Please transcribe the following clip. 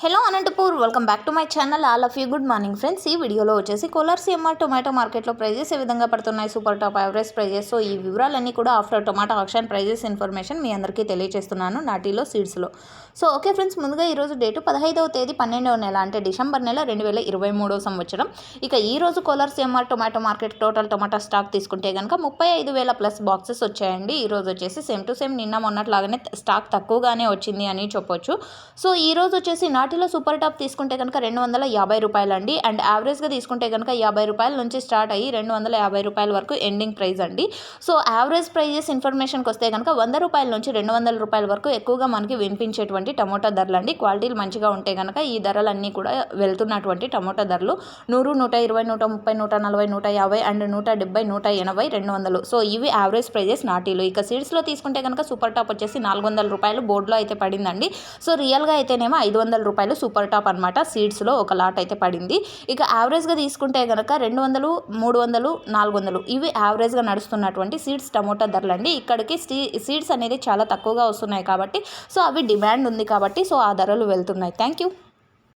Hello Anantapur welcome back to my channel. All of you good morning friends. ఈ వీడియోలో వచ్చేసి Kolar CMR tomato మార్కెట్లో prices ఏ విధంగా పడుతున్నాయి super top average prices. So ఈ వివరాలన్నీ కూడా after tomato auction prices information మీ అందరికీ తెలియజేస్తున్నాను నాటిలో సీడ్స్లో. సో ఓకే ఫ్రెండ్స్ ముందుగా ఈరోజు డేటు పదహైదవ తేదీ పన్నెండవ నెల అంటే డిసెంబర్ నెల రెండు వేల ఇరవై మూడవ సంవత్సరం. ఇక ఈ రోజు Kolar CMR tomato market total tomato stock తీసుకుంటే కనుక ముప్పై ఐదు వేల ప్లస్ బాక్సెస్ వచ్చాయండి. ఈ రోజు వచ్చేసి సేమ్ టు సేమ్ నిన్న మొన్నట్లాగానే స్టాక్ తక్కువగానే వచ్చింది అని చెప్పొచ్చు. సో ఈ రోజు వచ్చేసి నాటిలో సూపర్ టాప్ తీసుకుంటే కనుక రెండు వందల యాభై రూపాయలు అండి అండ్ యావరేజ్గా తీసుకుంటే కనుక యాభై రూపాయల నుంచి స్టార్ట్ అయ్యి రెండు వందల యాభై రూపాయల వరకు ఎండింగ్ ప్రైస్ అండి. సో యావరేజ్ ప్రైజెస్ ఇన్ఫర్మేషన్కి వస్తే కనుక వంద రూపాయల నుంచి రెండు వందల రూపాయల వరకు ఎక్కువగా మనకి వినిపించేటువంటి టమోటా ధరలు అండి. క్వాలిటీలు మంచిగా ఉంటే కనుక ఈ ధరలన్నీ కూడా వెళ్తున్నటువంటి టమోటా ధరలు. నూరు నూట ఇరవై నూట ముప్పై నూట నలభై నూట యాభై అండ్ నూట డెబ్బై నూట ఎనభై రెండు వందలు. సో ఇవి యావరేజ్ ప్రైజెస్ నాటీలు. ఇక సీడ్స్లో తీసుకుంటే కనుక సూపర్ టాప్ వచ్చేసి నాలుగు వందల రూపాయలు బోర్డులో అయితే పడిందండి. సో రియల్గా అయితేనేమో ఐదు వందల రూపాయలు సూపర్ టాప్ అనమాట సీడ్స్లో ఒక లాట్ అయితే పడింది. ఇక యావరేజ్గా తీసుకుంటే కనుక రెండు వందలు మూడు వందలు నాలుగు వందలు ఇవి యావరేజ్గా నడుస్తున్నటువంటి సీడ్స్ టమోటా ధరలు అండి ఇక్కడికి సీడ్స్ అనేది చాలా తక్కువగా వస్తున్నాయి కాబట్టి సో అవి డిమాండ్ ఉంది కాబట్టి సో ఆ ధరలు వెళ్తున్నాయి. Thank you.